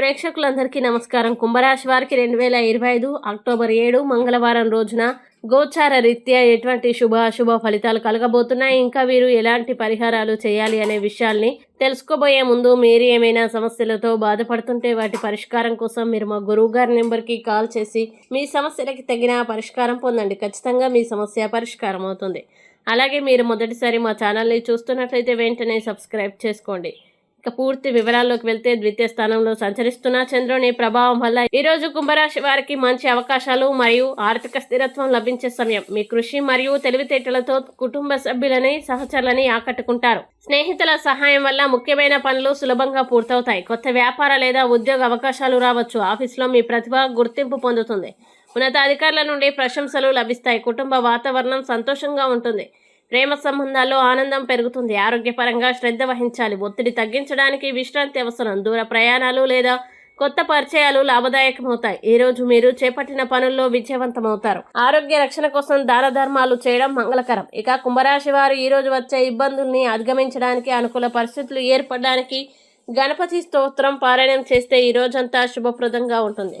ప్రేక్షకులందరికీ నమస్కారం. కుంభరాశి వారికి రెండు వేల ఇరవై ఐదు అక్టోబర్ ఏడు మంగళవారం రోజున గోచార రీత్యా ఎటువంటి శుభ అశుభ ఫలితాలు కలగబోతున్నాయి? ఇంకా వీరు ఎలాంటి పరిహారాలు చేయాలి అనే విషయాల్ని తెలుసుకోబోయే ముందు మీరు ఏమైనా సమస్యలతో బాధపడుతుంటే వాటి పరిష్కారం కోసం మీరు మా గురువు గారి నెంబర్కి కాల్ చేసి మీ సమస్యలకి తగిన పరిష్కారం పొందండి. ఖచ్చితంగా మీ సమస్య పరిష్కారం అవుతుంది. అలాగే మీరు మొదటిసారి మా ఛానల్ని చూస్తున్నట్లయితే వెంటనే సబ్స్క్రైబ్ చేసుకోండి. ఇక పూర్తి వివరాల్లోకి వెళ్తే ద్వితీయ స్థానంలో సంచరిస్తున్న చంద్రుని ప్రభావం వల్ల ఈ రోజు కుంభరాశి వారికి మంచి అవకాశాలు మరియు ఆర్థిక స్థిరత్వం లభించే సమయం. మీ కృషి మరియు తెలివితేటలతో కుటుంబ సభ్యులని సహచరులని ఆకట్టుకుంటారు. స్నేహితుల సహాయం వల్ల ముఖ్యమైన పనులు సులభంగా పూర్తవుతాయి. కొత్త వ్యాపార లేదా ఉద్యోగ అవకాశాలు రావచ్చు. ఆఫీస్లో మీ ప్రతిభ గుర్తింపు పొందుతుంది. ఉన్నతాధికారుల నుండి ప్రశంసలు లభిస్తాయి. కుటుంబ వాతావరణం సంతోషంగా ఉంటుంది. ప్రేమ సంబంధాల్లో ఆనందం పెరుగుతుంది. ఆరోగ్యపరంగా శ్రద్ధ వహించాలి. ఒత్తిడి తగ్గించడానికి విశ్రాంతి అవసరం. దూర ప్రయాణాలు లేదా కొత్త పరిచయాలు లాభదాయకమవుతాయి. ఈ రోజు మీరు చేపట్టిన పనుల్లో విజయవంతమవుతారు. ఆరోగ్య రక్షణ కోసం దాన ధర్మాలు చేయడం మంగళకరం. ఇక కుంభరాశి వారు ఈ రోజు వచ్చే ఇబ్బందుల్ని అధిగమించడానికి అనుకూల పరిస్థితులు ఏర్పడడానికి గణపతి స్తోత్రం పారాయణం చేస్తే ఈ రోజంతా శుభప్రదంగా ఉంటుంది.